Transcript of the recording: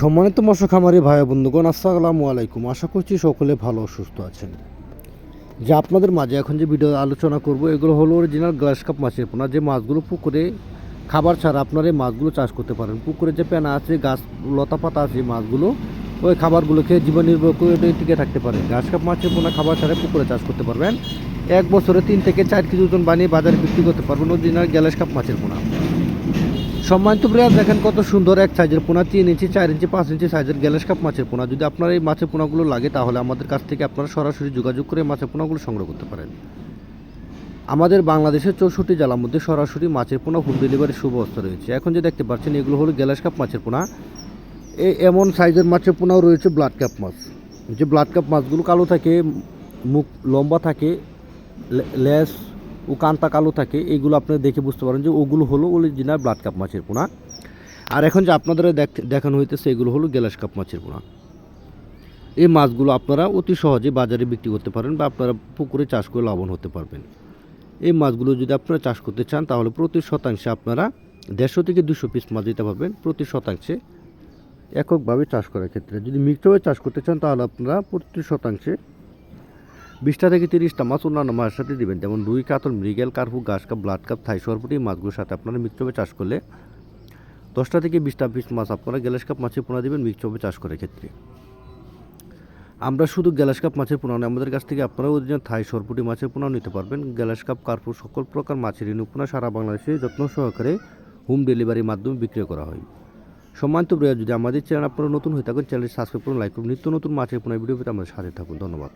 সম্মানিত মৎস্য খামারি ভাই বন্ধুগণ, আসসালামু আলাইকুম। আশা করছি সকলে ভালো সুস্থ আছেন। যে আপনাদের মাঝে এখন যে ভিডিও আলোচনা করব, এগুলো হলো অরিজিনাল গ্লাস কাপ মাছের পোনা। যে মাছগুলো পুকুরে খাবার ছাড়া আপনারা এই মাছগুলো চাষ করতে পারেন। পুকুরে যে পেনা আছে, গাছ, লতা পাতা আছে মাছগুলো, ওই খাবারগুলো খেয়ে জীবন নির্ভর করে টিকে থাকতে পারে। গ্লাস কাপ মাছের পোনা খাবার ছাড়া পুকুরে চাষ করতে পারবেন। এক বছরে তিন থেকে চার কেজি ওজন বানিয়ে বাজারে বিক্রি করতে পারবেন অরিজিনাল গ্যালাস কাপ মাছের পোনা। সম্মানিত প্লেয়ার দেখেন কত সুন্দর এক সাইজের পোনা, তিন ইঞ্চি, চার ইঞ্চি, পাঁচ ইঞ্চি সাইজের গ্যালাস কাপ মাছের পোনা। যদি আপনার এই মাছের পোনাগুলো লাগে, তাহলে আমাদের কাছ থেকে আপনারা সরাসরি যোগাযোগ করে মাছের পোনাগুলো সংগ্রহ করতে পারেন। আমাদের বাংলাদেশের চৌষট্টি জেলার মধ্যে সরাসরি মাছের পোনা হোম ডেলিভারির সুব্যবস্থা রয়েছে। এখন যে দেখতে পাচ্ছেন, এগুলো হলো গ্যালাস কাপ মাছের পোনা। এই এমন সাইজের মাছের পোনাও রয়েছে ব্লাড কাপ মাছ। যে ব্লাড কাপ মাছগুলো কালো থাকে, মুখ লম্বা থাকে, লে- লেজ ও কান্তা কালো থাকে এইগুলো আপনারা দেখে বুঝতে পারেন যে ওগুলো হলো অরিজিনাল ব্লাড কাপ মাছের পোনা। আর এখন যে আপনাদের দেখ- দেখানো হইতেছে, এগুলো হলো গ্যালাস কাপ মাছের পোনা। এই মাছগুলো আপনারা অতি সহজে বাজারে বিক্রি করতে পারেন বা আপনারা পুকুরে চাষ করে লাভবান হতে পারবেন। এই মাছগুলো যদি আপনারা চাষ করতে চান, তাহলে প্রতি শতাংশে আপনারা দেড়শো থেকে দুশো পিস মাছ দিতে পারবেন প্রতি শতাংশে এককভাবে চাষ করার ক্ষেত্রে। যদি মিক্সভাবে চাষ করতে চান, তাহলে আপনারা প্রতি শতাংশে বিশটা থেকে তিরিশটা মাছ অন্যান্য মাছের সাথে দিবেন। যেমন রুই কাতল, মৃগেল, কার্পু, ঘাস কাপ, ব্লাড কাপ, থাই সরপুটি মাছগুলোর সাথে আপনারা মিক্সভাবে চাষ করলে দশটা থেকে বিশটা পিস মাছ আপনারা গ্যালাস কাপ, মাছের পোনা দিবেন মিক্সভাবে চাষ করার ক্ষেত্রে। আমরা শুধু গ্যালাস কাপ, মাছের পোনা আমাদের কাছ থেকে আপনারা অরিজিনাল থাই সরপুটি মাছের পোনাও নিতে পারবেন। গ্যালাস কাপ, কার্পু, সকল প্রকার মাছের পোনা সারা বাংলাদেশে যত্ন সহকারে হোম ডেলিভারির মাধ্যমে বিক্রি করা হয়। সম্মানিত প্রিয় যদি আমাদের চ্যানেল আপনারা নতুন হয়ে থাকেন চ্যানেল সাবস্ক্রাইব করুন, লাইক করুন। নিত্য নতুন মাছের পোনা ভিডিও পেতে আমাদের সাথে থাকুন। ধন্যবাদ।